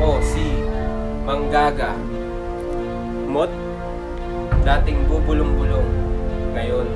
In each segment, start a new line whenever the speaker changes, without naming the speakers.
Ako si Manggaga. Mot, dating bubulong-bulong, ngayon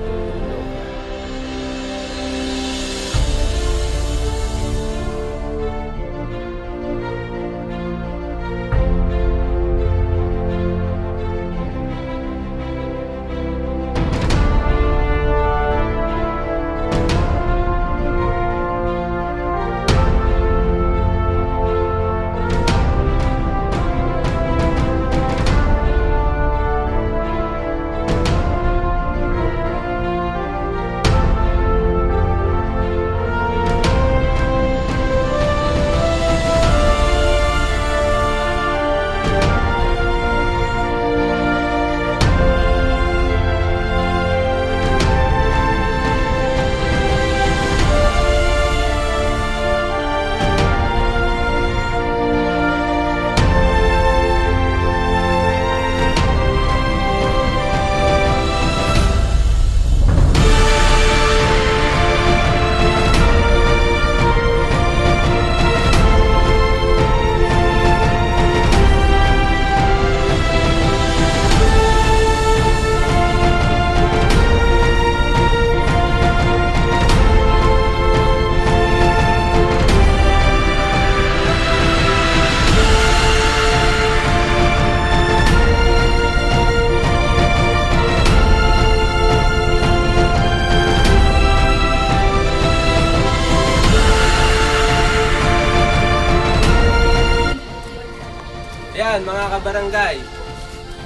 Yan mga kabarangay,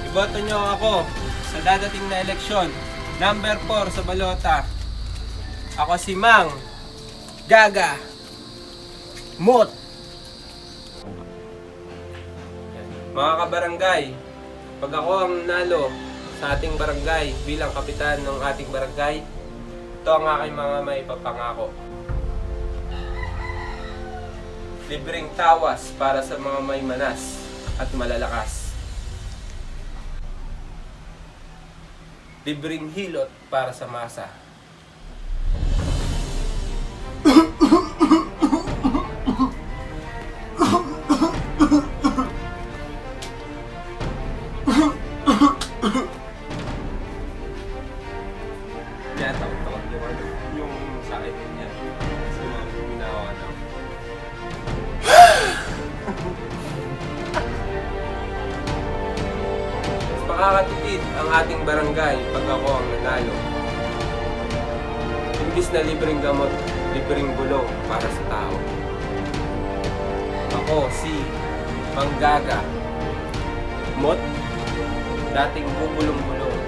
iboto nyo ako sa dadating na eleksyon. Number 4 sa balota. Ako si Mang Gaga Mot. Mga kabarangay, pag ako ang nalo sa ating barangay bilang kapitan ng ating barangay, ito ang aking mga may papangako. Libreng tawas para sa mga may manas at malalakas. Libreng hilot para sa masa. Kaya takot-takot yung ano, yung sakit niya. Makakatipid ang ating barangay pag ako ang nanalo. Imbis na libreng gamot, libreng bulong para sa tao. Ako si Manggaga. Mot, dating bubulong-bulong,